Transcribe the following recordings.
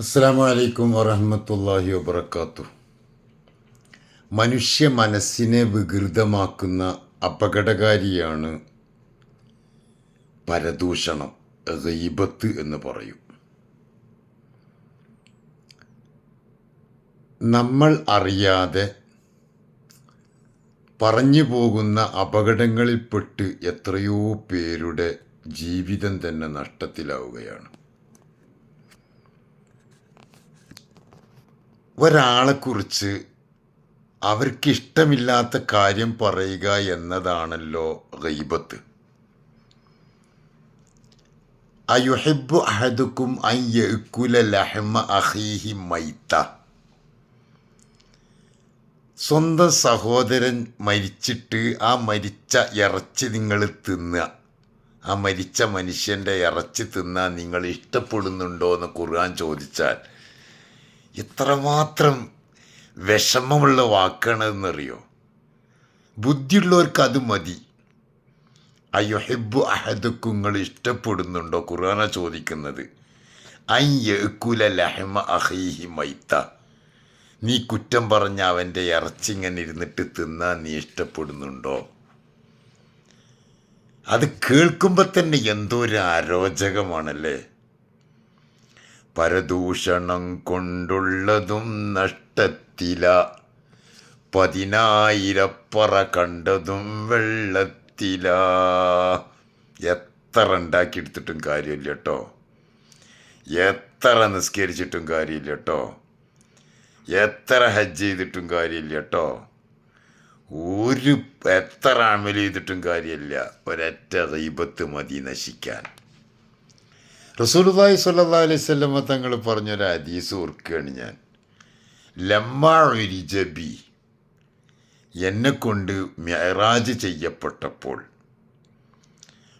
അസ്സാം അലൈക്കും വറഹമത്തല്ലാഹി വബർക്കാത്തു മനുഷ്യ മനസ്സിനെ വികൃതമാക്കുന്ന അപകടകാരിയാണ് പരദൂഷണം റീബത്ത് എന്ന് പറയും. നമ്മൾ അറിയാതെ പറഞ്ഞു പോകുന്ന അപകടങ്ങളിൽപ്പെട്ട് എത്രയോ പേരുടെ ജീവിതം തന്നെ നഷ്ടത്തിലാവുകയാണ്. ഒരാളെക്കുറിച്ച് അവർക്കിഷ്ടമില്ലാത്ത കാര്യം പറയുക എന്നതാണല്ലോ ഗൈബത്ത്. അയുഹിബു അഹദുക്കും അയ്യക്കുല ലഹമ അഹീഹി മൈത്ത സ്വന്തം സഹോദരൻ മരിച്ചിട്ട് ആ മരിച്ച ഇറച്ചി നിങ്ങൾ തിന്നുക. ആ മരിച്ച മനുഷ്യന്റെ ഇറച്ചി തിന്നാൻ നിങ്ങൾ ഇഷ്ടപ്പെടുന്നുണ്ടോ എന്ന് ഖുർആൻ ചോദിച്ചാൽ എത്രമാത്രം വിഷമമുള്ള വാക്കാണെന്നറിയോ? ബുദ്ധിയുള്ളവർക്ക് അത് മതി. അയ്യോ ഹെബു നിങ്ങൾ ഇഷ്ടപ്പെടുന്നുണ്ടോ? ഖുർആന ചോദിക്കുന്നത്. ലഹമ അഹീഹി മൈത്ത. നീ കുറ്റം പറഞ്ഞ അവന്റെ ഇറച്ചിങ്ങനെ ഇരുന്നിട്ട് തിന്നാൻ നീ ഇഷ്ടപ്പെടുന്നുണ്ടോ? അത് കേൾക്കുമ്പോൾ തന്നെ എന്തോ ഒരു അരോചകമാണല്ലേ പരദൂഷണം കൊണ്ടുള്ളതും നഷ്ടത്തില. പതിനായിരപ്പറ കണ്ടതും വെള്ളത്തില. എത്ര ഉണ്ടാക്കിയെടുത്തിട്ടും കാര്യമില്ല കേട്ടോ എത്ര നിസ്കരിച്ചിട്ടും കാര്യമില്ല കേട്ടോ എത്ര ഹജ്ജ് ചെയ്തിട്ടും കാര്യമില്ല കേട്ടോ ഒരു എത്ര അമൽ ചെയ്തിട്ടും കാര്യമില്ല. ഒരൊറ്റ റീബത്ത് മതി നശിക്കാൻ. സ്വല്ലല്ലാഹു അലൈഹി വസല്ലമ തങ്ങൾ പറഞ്ഞൊരു ഹദീസ് ഓർക്കുകയാണ് ഞാൻ. ലമ്മാഴിജബി എന്നെ കൊണ്ട് മെഹറാജ് ചെയ്യപ്പെട്ടപ്പോൾ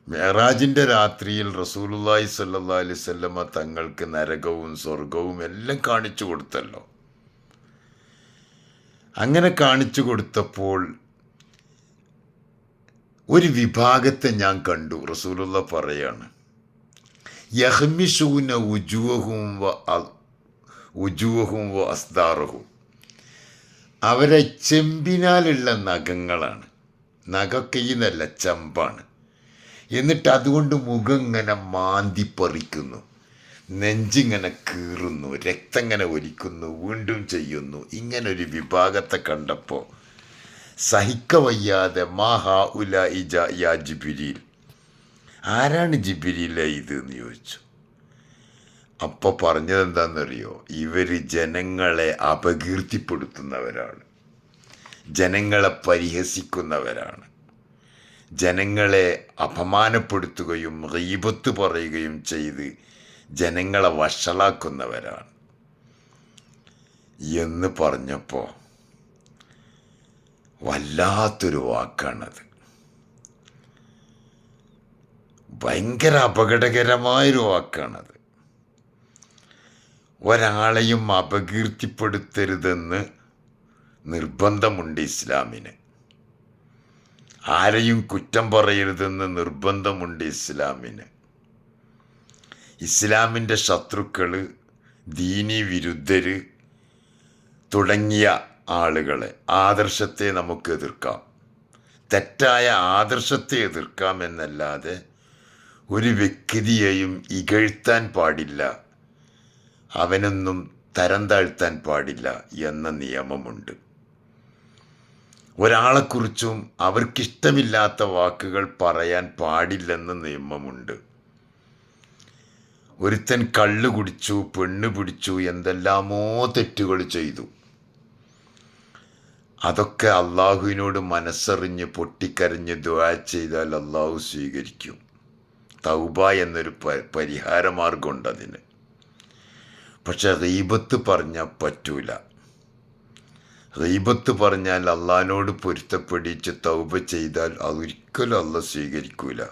മെഹറാജിന്റെ രാത്രിയിൽ സ്വല്ലല്ലാഹു അലൈഹി വസല്ലമ തങ്ങൾക്ക് നരകവും സ്വർഗവും എല്ലാം കാണിച്ചു കൊടുത്തല്ലോ. അങ്ങനെ കാണിച്ചു കൊടുത്തപ്പോൾ ഒരു വിഭാഗത്തെ ഞാൻ കണ്ടു റസൂലുള്ള പറയാണ്. യഹ്മിഷൂന ഉജുവഹും വ ഉജുവഹും വ അവരെ ചെമ്പിനാലുള്ള നഖങ്ങളാണ്. നഖമൊക്കെ നല്ല ചെമ്പാണ്. എന്നിട്ട് അതുകൊണ്ട് മുഖം ഇങ്ങനെ മാന്തിപ്പറിക്കുന്നു. നെഞ്ചിങ്ങനെ കീറുന്നു രക്തം ഇങ്ങനെ ഒലിക്കുന്നു വീണ്ടും ചെയ്യുന്നു. ഇങ്ങനൊരു വിഭാഗത്തെ കണ്ടപ്പോൾ സഹിക്കവയ്യാതെ മാഹാ ഉല ഇജ യാ ജിബിരിയിൽ ആരാണ് ജിബിരിയില ഇത് എന്ന് ചോദിച്ചു. അപ്പോൾ പറഞ്ഞത് എന്താണെന്നറിയോ ഇവർ ജനങ്ങളെ അപകീർത്തിപ്പെടുത്തുന്നവരാണ്. ജനങ്ങളെ പരിഹസിക്കുന്നവരാണ്. ജനങ്ങളെ അപമാനപ്പെടുത്തുകയും റീപത്ത് പറയുകയും ചെയ്ത് ജനങ്ങളെ വഷളാക്കുന്നവരാണ്. എന്ന് പറഞ്ഞപ്പോൾ വല്ലാത്തൊരു വാക്കാണത്. ഭയങ്കര അപകടകരമായൊരു വാക്കാണത്. ഒരാളെയും അപകീർത്തിപ്പെടുത്തരുതെന്ന് നിർബന്ധമുണ്ട് ഇസ്ലാമിന്. ആരെയും കുറ്റം പറയരുതെന്ന് നിർബന്ധമുണ്ട് ഇസ്ലാമിന്. ഇസ്ലാമിന്റെ ശത്രുക്കൾ ദീനി വിരുദ്ധർ തുടങ്ങിയ ആളുകളെ ആദർശത്തെ നമുക്ക് എതിർക്കാം. തെറ്റായ ആദർശത്തെ എതിർക്കാം എന്നല്ലാതെ ഒരു വ്യക്തിയെയും ഇകഴ്ത്താൻ പാടില്ല. അവനൊന്നും തരം താഴ്ത്താൻ പാടില്ല എന്ന നിയമമുണ്ട്. ഒരാളെക്കുറിച്ചും അവർക്കിഷ്ടമില്ലാത്ത വാക്കുകൾ പറയാൻ പാടില്ലെന്ന നിയമമുണ്ട്. ഒരുത്തൻ കള്ളു കുടിച്ചു പെണ്ണ് പിടിച്ചു എന്തെല്ലാമോ തെറ്റുകൾ ചെയ്തു. അതൊക്കെ അള്ളാഹുവിനോട് മനസ്സറിഞ്ഞ് പൊട്ടിക്കരഞ്ഞ് ദ്വാ ചെയ്താൽ അള്ളാഹു സ്വീകരിക്കും. തൗബ എന്നൊരു പരിഹാര മാർഗമുണ്ട് അതിന് പക്ഷെ റീബത്ത് പറഞ്ഞാൽ പറ്റൂല. റീബത്ത് പറഞ്ഞാൽ അള്ളഹാനോട് പൊരുത്തപ്പെടിച്ച് തൗബ ചെയ്താൽ അതൊരിക്കലും അല്ല സ്വീകരിക്കൂല.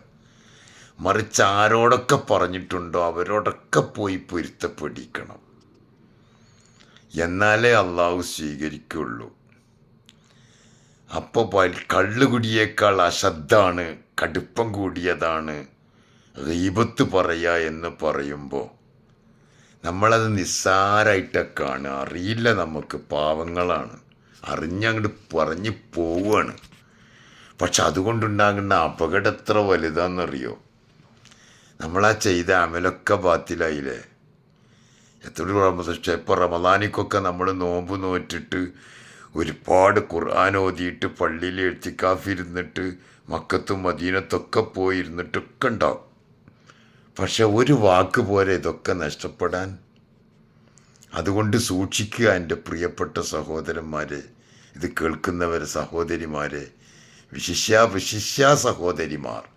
മറിച്ച് ആരോടൊക്കെ പറഞ്ഞിട്ടുണ്ടോ അവരോടൊക്കെ പോയി പൊരുത്തപ്പെടിക്കണം. എന്നാലേ അള്ളാഹു സ്വീകരിക്കുള്ളൂ. അപ്പോൾ കള്ളുകുടിയേക്കാൾ അശ്രദ്ധാണ് കടുപ്പം കൂടിയതാണ് റീബത്ത് പറയുക എന്ന് പറയുമ്പോൾ നമ്മളത് നിസ്സാരായിട്ടൊക്കെ കാണുക. അറിയില്ല നമുക്ക് പാവങ്ങളാണ്. അറിഞ്ഞങ്ങോട്ട് പറഞ്ഞു പോവുകയാണ് പക്ഷെ അതുകൊണ്ടുണ്ടാകുന്ന അപകടം എത്ര വലുതാണെന്നറിയോ നമ്മളാ ചെയ്ത അമലൊക്കെ ബാത്തിലായില്ലേ? എത്ര പക്ഷേ ഇപ്പോൾ റമദാനിക്കൊക്കെ നമ്മൾ നോമ്പ് നോറ്റിട്ട് ഒരുപാട് ഖുർആൻ ഓതിയിട്ട് പള്ളിയിൽ എഴുത്തിക്കാഫിരുന്നിട്ട് മക്കത്തും മദീനത്തൊക്കെ പോയിരുന്നിട്ടൊക്കെ ഉണ്ടാവും. പക്ഷെ ഒരു വാക്ക് പോലെ ഇതൊക്കെ നഷ്ടപ്പെടാൻ അതുകൊണ്ട് സൂക്ഷിക്കുക എന്റെ പ്രിയപ്പെട്ട സഹോദരന്മാരെ ഇത് കേൾക്കുന്നവർ സഹോദരിമാരെ വിശിഷ്യ വിശിഷ്യ സഹോദരിമാർ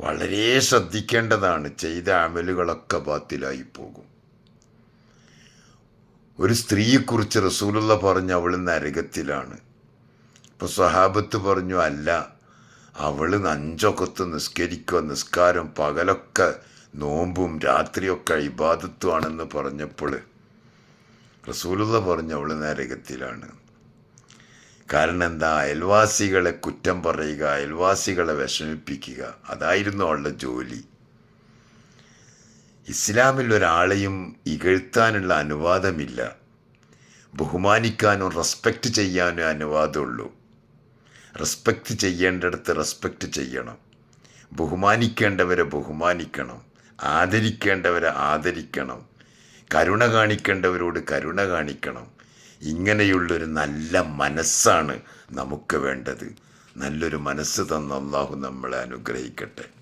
വളരെ ശ്രദ്ധിക്കേണ്ടതാണ് ചെയ്ത അമലുകളൊക്കെ ബാത്തിലായി പോകും. ഒരു സ്ത്രീയെക്കുറിച്ച് റസൂലുള്ള പറഞ്ഞു അവൾ നരകത്തിലാണ്. ഇപ്പോൾ സ്വഹാബത്ത് പറഞ്ഞു അല്ല അവൾ നഞ്ചൊക്കെ നിസ്കരിക്കുക നിസ്കാരം പകലൊക്കെ നോമ്പും രാത്രിയൊക്കെ ഇബാദത്വമാണെന്ന് പറഞ്ഞപ്പോൾ റസൂലുള്ള പറഞ്ഞു അവൾ നരകത്തിലാണ്. കാരണം എന്താ? അയൽവാസികളെ കുറ്റം പറയുക അയൽവാസികളെ വിഷമിപ്പിക്കുക അതായിരുന്നു അവളുടെ ജോലി. ഇസ്ലാമിൽ ഒരാളെയും ഇകഴ്ത്താനുള്ള അനുവാദമില്ല. ബഹുമാനിക്കാനും റെസ്പെക്റ്റ് ചെയ്യാനും അനുവാദമുള്ളൂ. റെസ്പെക്റ്റ് ചെയ്യേണ്ടടുത്ത് റെസ്പെക്റ്റ് ചെയ്യണം. ബഹുമാനിക്കേണ്ടവരെ ബഹുമാനിക്കണം. ആദരിക്കേണ്ടവരെ ആദരിക്കണം. കരുണ കാണിക്കേണ്ടവരോട് കരുണ കാണിക്കണം. ഇങ്ങനെയുള്ളൊരു നല്ല മനസ്സാണ് നമുക്ക് വേണ്ടത്. നല്ലൊരു മനസ്സ് തന്ന അള്ളാഹു നമ്മളെ അനുഗ്രഹിക്കട്ടെ.